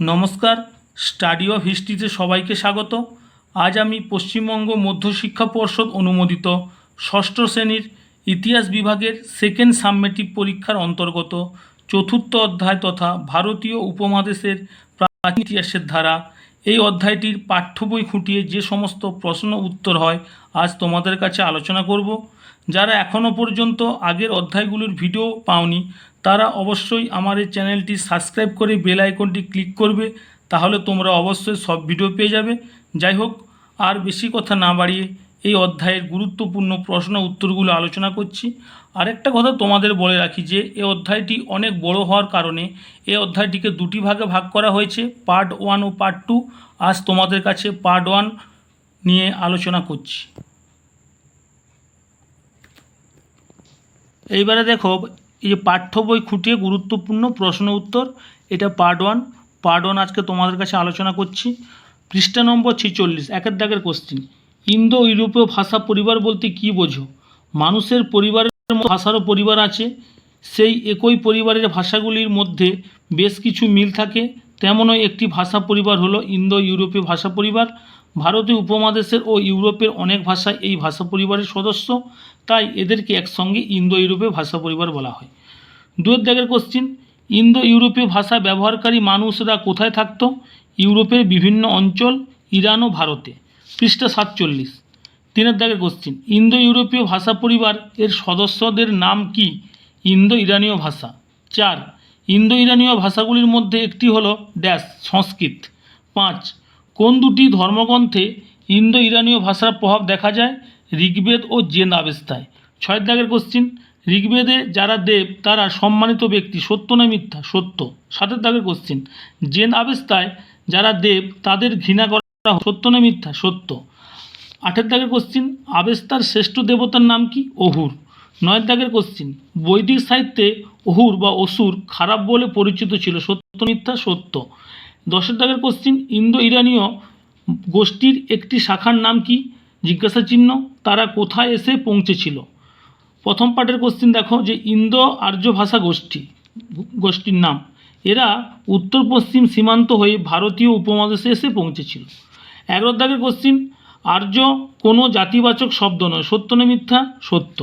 নমস্কার, study of হিস্ট্রিতে সবাইকে স্বাগত। আজ আমি পশ্চিমবঙ্গ মধ্যশিক্ষা পর্ষদ অনুমোদিত ষষ্ঠ শ্রেণির ইতিহাস বিভাগের সেকেন্ড সাবমেটিভ পরীক্ষার অন্তর্গত চতুর্থ অধ্যায় তথা ভারতীয় উপমহাদেশের প্রাচীন ইতিহাসের ধারা। এই অধ্যায়টির পাঠ্য বই খুঁটিয়ে যে সমস্ত প্রশ্ন উত্তর হয়, আজ তোমাদের কাছে আলোচনা করব। যারা এখনও পর্যন্ত আগের অধ্যায়গুলোর ভিডিও পাওনি তারা অবশ্যই আমার এই চ্যানেলটি সাবস্ক্রাইব করে বেল আইকনটি ক্লিক করবে, তাহলে তোমরা অবশ্যই সব ভিডিও পেয়ে যাবে। যাই হোক, আর বেশি কথা না বাড়িয়ে এই অধ্যায়ের গুরুত্বপূর্ণ প্রশ্ন উত্তরগুলো আলোচনা করছি। আরেকটা কথা তোমাদের বলে রাখি যে এই অধ্যায়টি অনেক বড় হওয়ার কারণে এই অধ্যায়টিকে দুটি ভাগে ভাগ করা হয়েছে, পার্ট ওয়ান ও পার্ট টু। আজ তোমাদের কাছে পার্ট ওয়ান নিয়ে আলোচনা করছি। এইবারে দেখো এই যে পাঠ্য বই খুঁটিয়ে গুরুত্বপূর্ণ প্রশ্ন উত্তর, এটা পার্ট ওয়ান পার্ট ওয়ান আজকে তোমাদের কাছে আলোচনা করছি। পৃষ্ঠা নম্বর ছেচল্লিশ, একের দাগের কোশ্চিন ইন্দো ইউরোপীয় ভাষা পরিবার বলতে কী বোঝো? মানুষের পরিবারের ভাষারও পরিবার আছে। সেই একই পরিবারের ভাষাগুলির মধ্যে বেশ কিছু মিল থাকে। তেমনই একটি ভাষা পরিবার হলো ইন্দো ইউরোপীয় ভাষা পরিবার। ভারতীয় উপমহাদেশের ও ইউরোপের অনেক ভাষা এই ভাষা পরিবারের সদস্য। তাই এদেরকে একসঙ্গে ইন্দো ইউরোপীয় ভাষা পরিবার বলা হয়। দুয়ের দাগের কোশ্চিন ইন্দো ইউরোপীয় ভাষা ব্যবহারকারী মানুষরা কোথায় থাকতো? ইউরোপের বিভিন্ন অঞ্চল, ইরান ও ভারতে। পৃষ্ঠা সাতচল্লিশ। তিনের দাগের কোশ্চিন ইন্দো ইউরোপীয় ভাষা পরিবার এর সদস্যদের নাম কি? ইন্দো ইরানীয় ভাষা। চার ইন্দো ইরানীয় ভাষাগুলির মধ্যে একটি হল ড্যাশ, সংস্কৃত। পাঁচ, কোন দুটি ধর্মগ্রন্থে ইন্দো ইরানীয় ভাষার প্রভাব দেখা যায়? ঋগ্বেদ ও জেন আবেস্তায় ছয়ের দাগের কোশ্চিন ঋগ্বেদে যারা দেব, তারা সম্মানিত ব্যক্তি, সত্য না মিথ্যা? সত্য। সাতের দাগের কোশ্চিন জেন আবেস্তায় যারা দেব, তাদের ঘৃণা করা সত্য না মিথ্যা? সত্য। আটের দাগের কোশ্চিন আবেস্তার শ্রেষ্ঠ দেবতার নাম কি? অহুর। নয়ের দাগের কোশ্চিন বৈদিক সাহিত্যে অহুর বা অসুর খারাপ বলে পরিচিত ছিল। সত্য মিথ্যা? সত্য। দশের দাগের কোশ্চিন ইন্দো ইরানীয় গোষ্ঠীর একটি শাখার নাম কি? জিজ্ঞাসা চিহ্ন, তারা কোথায় এসে পৌঁছেছিল? প্রথম পার্টের কোশ্চিন দেখো যে ইন্দো আর্য ভাষা গোষ্ঠী, গোষ্ঠীর নাম। এরা উত্তর পশ্চিম সীমান্ত হয়ে ভারতীয় উপমহাদেশে এসে পৌঁছেছিল। এগারো দাগের কোশ্চিন আর্য কোনো জাতিবাচক শব্দ নয়, সত্য না মিথ্যা? সত্য।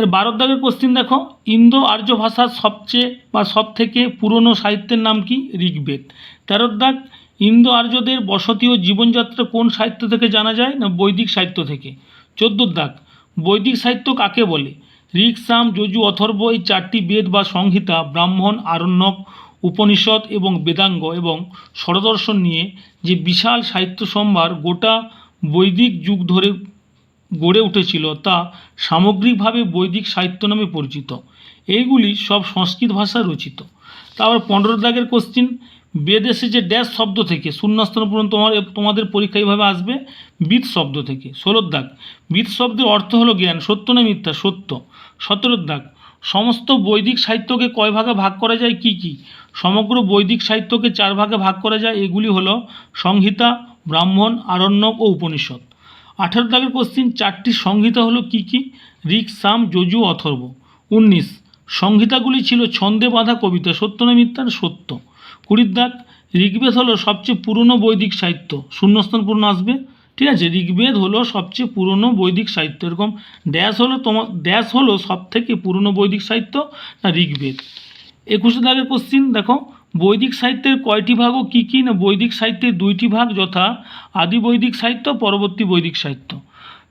এর বারো দাগের কোশ্চিন দেখো, ইন্দো আর্য ভাষার সবচেয়ে বা সব থেকে পুরনো সাহিত্যের নাম কি? ঋগ্বেদ। তেরোর দাগ ইন্দো আর্যদের বসতি ও জীবনযাত্রা কোন সাহিত্য থেকে জানা যায় না বৈদিক সাহিত্য থেকে? চোদ্দোর দাগ। বৈদিক সাহিত্য কাকে বলে? ঋক, সাম, যজু, অথর্ব এই চারটি বেদ বা সংহিতা, ব্রাহ্মণ, আরণ্যক, উপনিষদ এবং বেদাঙ্গ এবং ষড়দর্শন নিয়ে যে বিশাল সাহিত্য সম্ভার গোটা বৈদিক যুগ ধরে গড়ে উঠেছিল তা সামগ্রিকভাবে বৈদিক সাহিত্য নামে পরিচিত। এইগুলি সব সংস্কৃত ভাষায় রচিত। তারপর পনেরো দাগের কোশ্চিন বেদ যে ড্যাশ শব্দ থেকে, শূন্যস্থান পূরণ তোমার, তোমাদের পরীক্ষা এইভাবে আসবে, বিদ শব্দ থেকে, ষোলোর দাগ। বিদ শব্দের অর্থ হলো জ্ঞান, সত্য না মিথ্যা? সত্য। সতেরোর দাগ। সমস্ত বৈদিক সাহিত্যকে কয় ভাগে ভাগ করা যায়, কি কি? সমগ্র বৈদিক সাহিত্যকে চার ভাগে ভাগ করা যায়, এগুলি হলো সংহিতা, ব্রাহ্মণ, আরণ্যক ও উপনিষদ। আঠেরো দাগের কোশ্চিন চারটি সংহিতা হলো কি কি? ঋক, সাম, যজু, অথর্ব। উনিশ, সংহিতাগুলি ছিল ছন্দে বাঁধা কবিতা, সত্য না মিথ্যা? সত্য। কুড়ির দাগ ঋগ্বেদ হলো সবচেয়ে পুরনো বৈদিক সাহিত্য। শূন্যস্থান পূর্ণ আসবে। ঠিক আছে, ঋগ্বেদ হলো সবচেয়ে পুরনো বৈদিক সাহিত্য। এরকম ড্যাশ হলো তোমার ড্যাশ হলো সব থেকে পুরনো বৈদিক সাহিত্য না ঋগ্বেদ? একুশে দাগের কোশ্চিন দেখো, বৈদিক সাহিত্যের কয়টি ভাগ ও কী কী না বৈদিক সাহিত্যের দুইটি ভাগ যথা আদি বৈদিক সাহিত্য, পরবর্তী বৈদিক সাহিত্য?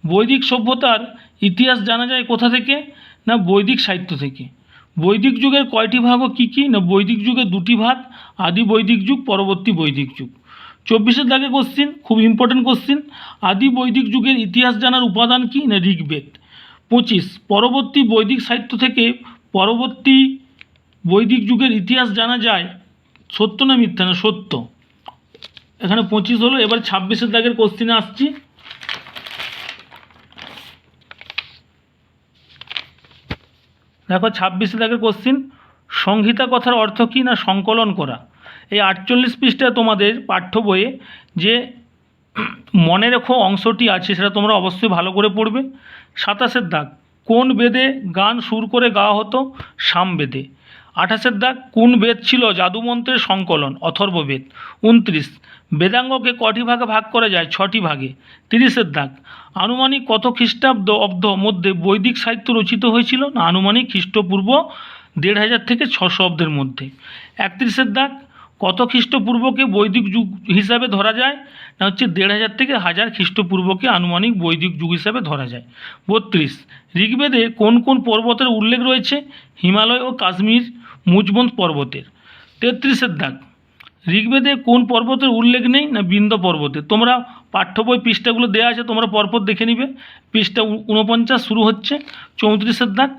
বৈদিক সভ্যতার ইতিহাস জানা যায় কোথা থেকে? না বৈদিক সাহিত্য থেকে? বৈদিক যুগের কয়টি ভাগ ও কী কী? না, বৈদিক যুগের দুটি ভাগ, আদি বৈদিক যুগ, পরবর্তী বৈদিক যুগ। চব্বিশের দাগে কোশ্চিন খুব ইম্পর্টেন্ট কোশ্চিন আদি বৈদিক যুগের ইতিহাস জানার উপাদান কি? না, ঋগ্বেদ। পঁচিশ, পরবর্তী বৈদিক সাহিত্য থেকে পরবর্তী বৈদিক যুগের ইতিহাস জানা যায়, সত্য না মিথ্যা? না, সত্য। এখানে পঁচিশ হলো, এবার ছাব্বিশের দাগের কোশ্চিনে আসছি। দেখো ছাব্বিশে দাগের কোশ্চিন সংহিতা কথার অর্থ কী না সংকলন করা? এই আটচল্লিশ পৃষ্ঠায় তোমাদের পাঠ্য বইয়ে যে মনে রেখো অংশটি আছে, সেটা তোমরা অবশ্যই ভালো করে পড়বে। সাতাশের দাগ, কোন বেদে গান সুর করে গাওয়া হতো? সামবেদে আঠাশের দাগ, কোন বেদ ছিল জাদুমন্ত্রের সংকলন? অথর্ববেদ উনত্রিশ বেদাঙ্গকে কটি ভাগে ভাগ করা যায়? ছটি ভাগে। তিরিশের দাগ। আনুমানিক কত খ্রিস্টাব্দ অব্দ মধ্যে বৈদিক সাহিত্য রচিত হয়েছিল? না, আনুমানিক খ্রিস্টপূর্ব দেড় হাজার থেকে ছশো অব্দের মধ্যে। একত্রিশের দাগ। কত খ্রিস্টপূর্বকে বৈদিক যুগ হিসাবে ধরা যায়? না, হচ্ছে দেড় হাজার থেকে হাজার খ্রিস্টপূর্বকে আনুমানিক বৈদিক যুগ হিসাবে ধরা যায়। বত্রিশ। ঋগ্বেদে কোন কোন পর্বতের উল্লেখ রয়েছে? হিমালয় ও কাশ্মীর মুজবন্ত পর্বতের। তেত্রিশের দাগ। ঋগ্বেদে কোন পর্বতের উল্লেখ নেই না বিন্দ পর্বতে? তোমরা পাঠ্য বই পৃষ্ঠাগুলো দেওয়া আছে, তোমরা পরপর দেখে নিবে। পৃষ্ঠা উনপঞ্চাশ শুরু হচ্ছে চৌত্রিশের দাগ।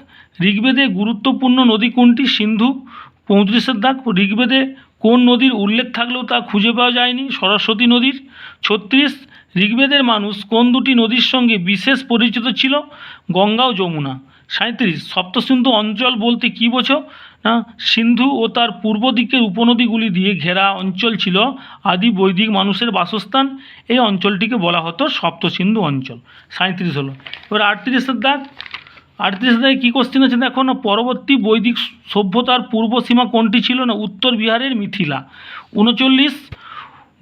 ঋগ্বেদে গুরুত্বপূর্ণ নদী কোনটি? সিন্ধু। পঁয়ত্রিশের দাগ। ঋগ্বেদে কোন নদীর উল্লেখ থাকলেও তা খুঁজে পাওয়া যায়নি? সরস্বতী নদীর। ছত্রিশ, ঋগ্বেদের মানুষ কোন দুটি নদীর সঙ্গে বিশেষ পরিচিত ছিল? গঙ্গা ও যমুনা। সাঁত্রিশ সপ্তসিন্ধু অঞ্চল বলতে কী বোঝো? সিন্ধু ও তার পূর্ব দিকের উপনদীগুলি দিয়ে ঘেরা অঞ্চল ছিল আদি বৈদিক মানুষের বাসস্থান। এই অঞ্চলটিকে বলা হতো সপ্তসিন্ধু অঞ্চল। সাঁত্রিশ হলো। এবার আটত্রিশের দাগ আটত্রিশ দাগে কী কোশ্চেন আছে? দেখো না, পরবর্তী বৈদিক সভ্যতার পূর্ব সীমা কোনটি ছিল না? উত্তর বিহারের মিথিলা। উনচল্লিশ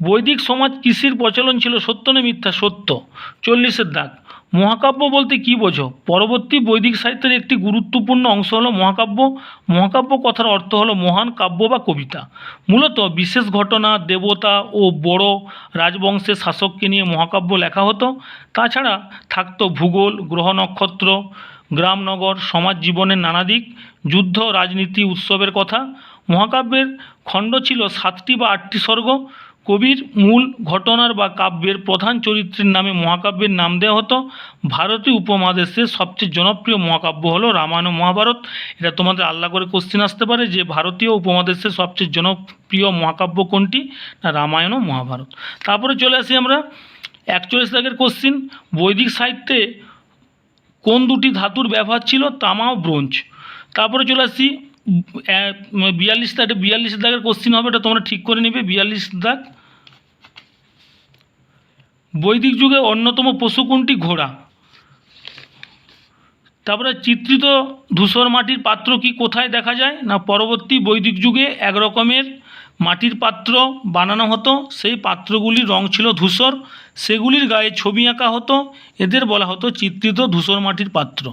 বৈদিক সমাজ কৃষির প্রচলন ছিল সত্য না মিথ্যা? সত্য। চল্লিশের দাগ। মহাকাব্য বলতে কী বোঝো? পরবর্তী বৈদিক সাহিত্যের একটি গুরুত্বপূর্ণ অংশ হলো মহাকাব্য। মহাকাব্য কথার অর্থ হলো মহান কাব্য বা কবিতা। মূলত বিশেষ ঘটনা, দেবতা ও বড় রাজবংশের শাসককে নিয়ে মহাকাব্য লেখা হতো। তাছাড়া থাকতো ভূগোল, গ্রহ নক্ষত্র, গ্রামনগর, সমাজ জীবনের নানা দিক, যুদ্ধ, রাজনীতি, উৎসবের কথা। মহাকাব্যের খণ্ড ছিল সাতটি বা আটটি স্বর্গ। কবির মূল ঘটনার বা কাব্যের প্রধান চরিত্রের নামে মহাকাব্যের নাম দেওয়া হতো। ভারতীয় উপমহাদেশের সবচেয়ে জনপ্রিয় মহাকাব্য হলো রামায়ণ মহাভারত। এটা তোমাদের আল্লাহ করে কোশ্চেন আসতে পারে যে ভারতীয় উপমহাদেশের সবচেয়ে জনপ্রিয় মহাকাব্য কোনটি? না, রামায়ণ ও মহাভারত। তারপরে চলে আসি আমরা একচল্লিশ দাগের কোশ্চিন বৈদিক সাহিত্যে কোন দুটি ধাতুর ব্যবহার ছিল? তামা ও ব্রোঞ্জ। তারপরে চলে আসি বিয়াল্লিশ দাগ বিয়াল্লিশ দাগের কোশ্চিন হবে, এটা তোমরা ঠিক করে নেবে। বিয়াল্লিশ দাগ বৈদিক যুগে অন্যতম পশু কোনটি? ঘোড়া। তারপরে চিত্রিত ধূসর মাটির পাত্র কি কোথায় দেখা যায়? না পরবর্তী বৈদিক যুগে এক রকমের মাটির পাত্র বানানো হতো, সেই পাত্রগুলির রং ছিল ধূসর, সেগুলির গায়ে ছবি আঁকা হতো, এদের বলা হতো চিত্রিত ধূসর মাটির পাত্র।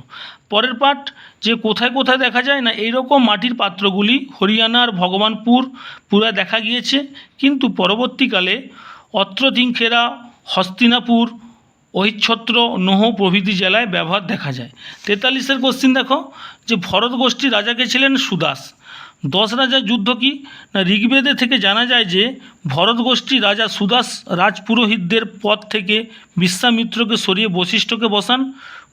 পরের পাঠ, যে কোথায় কোথায় দেখা যায়? না এইরকম মাটির পাত্রগুলি হরিয়ানার ভগবানপুর পুরা দেখা গিয়েছে, কিন্তু পরবর্তীকালে অত্র তিংখেরা হস্তিনাপুর, ঐচ্ছত্র, নোহ প্রভৃতি জেলায় ব্যবহার দেখা যায়। তেতাল্লিশের কোশ্চিন দেখো, যে ভরত গোষ্ঠীর রাজাকে ছিলেন সুদাস। দশ রাজার যুদ্ধ কি? না ঋগ্বেদে থেকে জানা যায় যে ভরত গোষ্ঠী রাজা সুদাস রাজপুরোহিতদের পদ থেকে বিশ্বামিত্রকে সরিয়ে বশিষ্ঠকে বসান।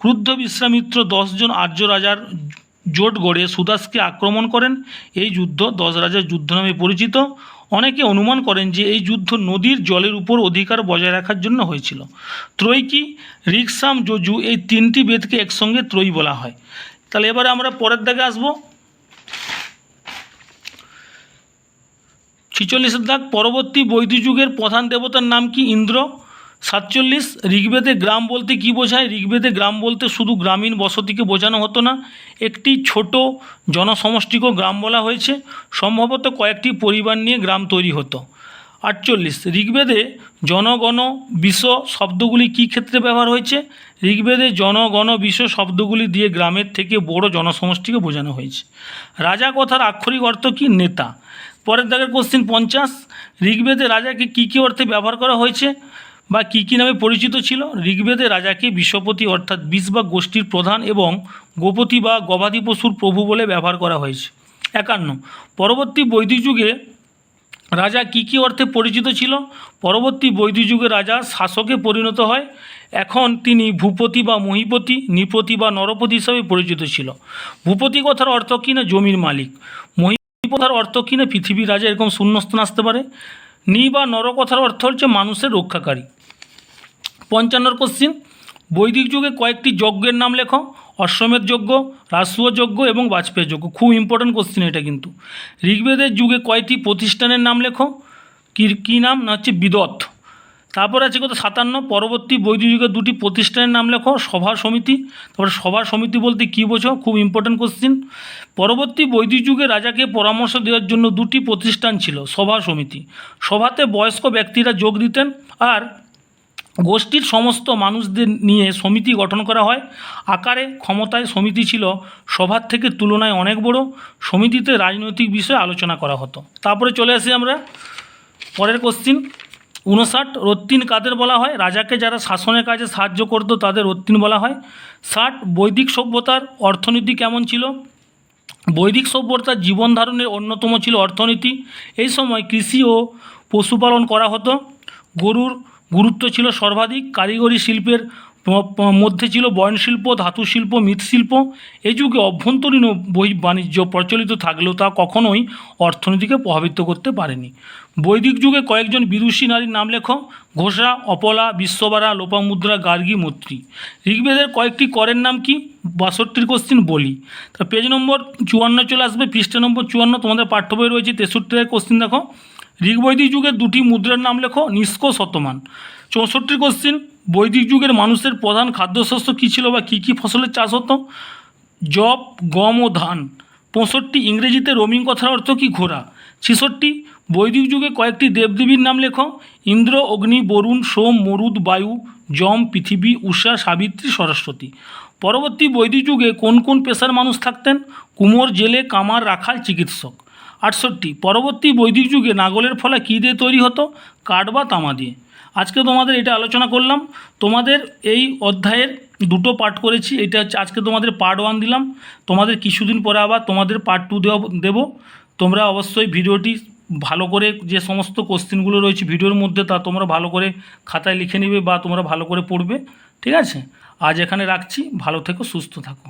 ক্রুদ্ধ বিশ্বামিত্র দশজন আর্য রাজার জোট গড়ে সুদাসকে আক্রমণ করেন। এই যুদ্ধ দশ রাজার যুদ্ধ নামে পরিচিত। অনেকে অনুমান করেন যে এই যুদ্ধ নদীর জলের উপর অধিকার বজায় রাখার জন্য হয়েছিল। ত্রয়কি রিক্সাম, যজু এই তিনটি বেদকে একসঙ্গে ত্রয়ী বলা হয়। তাহলে এবারে আমরা পরের দাগে আসব। ছিচল্লিশের দাগ, পরবর্তী বৈদিক যুগের প্রধান দেবতার নাম কি? ইন্দ্র। সাতচল্লিশ, ঋগ্বেদে গ্রাম বলতে কি বোঝায়? ঋগ্বেদে গ্রাম বলতে শুধু গ্রামীণ বসতিকে বোঝানো হতো না, একটি ছোট জনসমষ্টিকেও গ্রাম বলা হয়েছে। সম্ভবত কয়েকটি পরিবার নিয়ে গ্রাম তৈরি হতো। আটচল্লিশ, ঋগ্বেদে জনগণ বিষ শব্দগুলি কী ক্ষেত্রে ব্যবহার হয়েছে? ঋগ্বেদে জনগণ বিষ শব্দগুলি দিয়ে গ্রামের থেকে বড় জনসমষ্টিকে বোঝানো হয়েছে। রাজা কথার আক্ষরিক অর্থ কি? নেতা। পরের দাগের কোশ্চিন পঞ্চাশ, ঋগ্বেদে রাজাকে কী কী অর্থে ব্যবহার করা হয়েছে? বা কী কী নামে পরিচিত ছিল? ঋগ্বেদে রাজাকে বিশ্বপতি অর্থাৎ বিষ বা গোষ্ঠীর প্রধান এবং গোপতি বা গবাদি পশুর প্রভু বলে ব্যবহার করা হয়েছে। একান্ন। পরবর্তী বৈদিক যুগে রাজা কী কী অর্থে পরিচিত ছিল? পরবর্তী বৈদিক যুগে রাজা শাসকে পরিণত হয়। এখন তিনি ভূপতি বা মহিপতি, নৃপতি বা নরপতি হিসাবে পরিচিত ছিল। ভূপতি কথার অর্থ কী না? জমির মালিক। মহি কথার অর্থ কী না? পৃথিবীর রাজা এরকম শূন্যস্থান আসতে পারে। নি বা নর কথার অর্থ হচ্ছে মানুষের রক্ষাকারী। পঞ্চান্নর কোশ্চিন বৈদিক যুগে কয়েকটি যজ্ঞের নাম লেখো, অশ্বমেধ যজ্ঞ রাজসূয় যজ্ঞ এবং বাজপেয়ী যজ্ঞ। খুব ইম্পর্ট্যান্ট কোশ্চিন এটা কিন্তু। ঋগ্বেদের যুগে কয়টি প্রতিষ্ঠানের নাম লেখো? কী কী নাম? না হচ্ছে বিদত। তারপর আছে কত? সাতান্ন, পরবর্তী বৈদিক যুগের দুটি প্রতিষ্ঠানের নাম লেখো, সভা সমিতি। তারপরে সভা সমিতি বলতে কী বোঝো? খুব ইম্পর্টেন্ট কোশ্চিন পরবর্তী বৈদিক যুগে রাজাকে পরামর্শ দেওয়ার জন্য দুটি প্রতিষ্ঠান ছিল, সভা সমিতি। সভাতে বয়স্ক ব্যক্তিরা যোগ দিতেন আর গোষ্ঠীর সমস্ত মানুষদের নিয়ে সমিতি গঠন করা হয়। আকারে ক্ষমতায় সমিতি ছিল, সভার থেকে তুলনায় অনেক বড়। সমিতিতে রাজনৈতিক বিষয়ে আলোচনা করা হতো। তারপরে চলে আসি আমরা, পরের কোশ্চিন উনষাট রত্তিন কাদের বলা হয়? রাজাকে যারা শাসনের কাজে সাহায্য করত, তাদের রত্তিন বলা হয়। ষাট, বৈদিক সভ্যতার অর্থনীতি কেমন ছিল? বৈদিক সভ্যতার জীবন ধারণের অন্যতম ছিল অর্থনীতি। এই সময় কৃষি ও পশুপালন করা হতো। গরুর গুরুত্ব ছিল সর্বাধিক। কারিগরি শিল্পের মধ্যে ছিল বয়নশিল্প ধাতু শিল্প মৃৎশিল্প। এই যুগে অভ্যন্তরীণ বহি বাণিজ্য প্রচলিত থাকলেও তা কখনোই অর্থনীতিকে প্রভাবিত করতে পারেনি। বৈদিক যুগে কয়েকজন বিদুষী নারীর নাম লেখো, ঘোষা, অপলা, বিশ্ববারা, লোপামুদ্রা, গার্গী, মৈত্রী। ঋগ্বেদের কয়েকটি করের নাম কি? বাষট্টির কোশ্চিন বলি। তা পেজ নম্বর চুয়ান্ন চলে আসবে, পৃষ্ঠা নম্বর চুয়ান্ন, তোমাদের পাঠ্য বই রয়েছে তেষট্টির কোশ্চিন দেখো। ঋগ্বৈদিক যুগের দুটি মুদ্রার নাম লেখো, নিষ্ক শতমান। চৌষট্টির কোশ্চিন বৈদিক যুগের মানুষের প্রধান খাদ্যশস্য কী ছিল বা কী কী ফসলের চাষ হতো? জব, গম ও ধান। পঁয়ষট্টি ইংরেজিতে রোমিং কথার অর্থ কি ঘোড়া? ছেষট্টি, বৈদিক যুগে কয়েকটি দেবদেবীর নাম লেখো। ইন্দ্র, অগ্নি, বরুণ, সোম, মরুদ, বায়ু যম পৃথিবী, উষা, সাবিত্রী, সরস্বতী। পরবর্তী বৈদিক যুগে কোন কোন পেশার মানুষ থাকতেন? কুমোর, জেলে, কামার, রাখাল, চিকিৎসক। আটষট্টি, পরবর্তী বৈদিক যুগে নাগলের ফলা কী দিয়ে তৈরি হতো? কাঠ বা তামা দিয়ে। আজকে তোমাদের এটা আলোচনা করলাম। তোমাদের এই অধ্যায়ের দুটো পার্ট করেছি। এটা হচ্ছে আজকে তোমাদের পার্ট ওয়ান দিলাম। তোমাদের কিছুদিন পরে আবার তোমাদের পার্ট টু দেবো তোমরা অবশ্যই ভিডিওটি ভালো করে যে সমস্ত কোশ্চেনগুলো রয়েছে ভিডিওর মধ্যে তা তোমরা ভালো করে খাতায় লিখে নেবে বা তোমরা ভালো করে পড়বে। ঠিক আছে? আজ এখানে রাখছি। ভালো থেকো, সুস্থ থাকো।